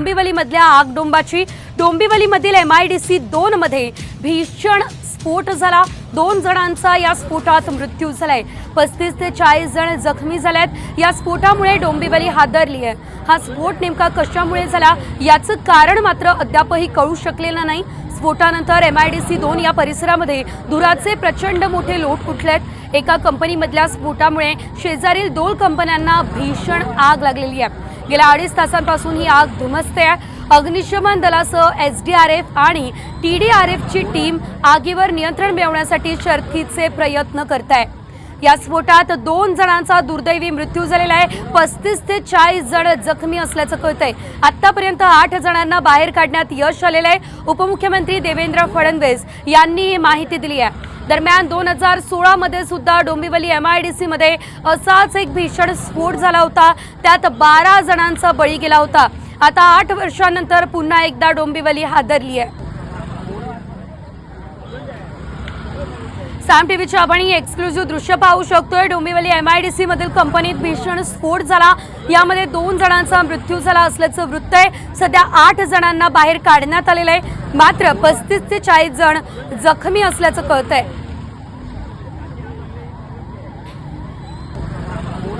डोंबिवलीमधल्या आगडोंबाची डोंबिवलीमधील M I D C दोन मध्ये भीषण स्फोट झाला. दोन जणांचा या स्फोटात मृत्यू झालाय. पस्तीस ते चाळीस जण जखमी झाल्यात या स्फोटामुळे डोंबिवली हादरली आहे. हा स्फोट नेमका कशामुळे झाला? याचं कारण मात्र अद्यापही कळू शकलेलं नाही. स्फोटानंतर एम आय डी सी दोन या परिसरामध्ये धुराचे प्रचंड मोठे लोट उठलेत एका कंपनीमधल्या स्फोटामुळे शेजारील दोन कंपन्यांना भीषण आग लागलेली आहे. गेल्या अडीच तासांपासून ही आग धुमसते आहे. अग्निशमन दलासह एस डी आर एफ आणि टी डी आर एफची टीम आगीवर नियंत्रण मिळवण्यासाठी शर्थीचे प्रयत्न करत आहे या स्फोटात दोन जणांचा दुर्दैवी मृत्यू झालेला आहे. पस्तीस ते चाळीस जण जखमी असल्याचं कळतंय. आतापर्यंत आठ जणांना बाहेर काढण्यात यश आलेलं आहे. उपमुख्यमंत्री देवेंद्र फडणवीस यांनी ही माहिती दिली आहे. दरम्यान दोन हजार सोळामध्ये सुद्धा डोंबिवली एम आय डी सीमध्ये असाच एक भीषण स्फोट झाला होता. त्यात बारा जणांचा बळी गेला होता. आता आठ वर्षांनंतर पुन्हा एकदा डोंबिवली हादरली आहे. साम टीव्हीच्या आपण ही एक्सक्लुझिव्ह दृश्य पाहू शकतोय. Dombivli M I D C मधील कंपनीत भीषण स्फोट झाला. यामध्ये दोन जणांचा मृत्यू झाला असल्याचं वृत्त आहे. सध्या आठ जणांना बाहेर काढण्यात आलेलं आहे. मात्र पस्तीस ते चाळीस जण जखमी असल्याचं कळत आहे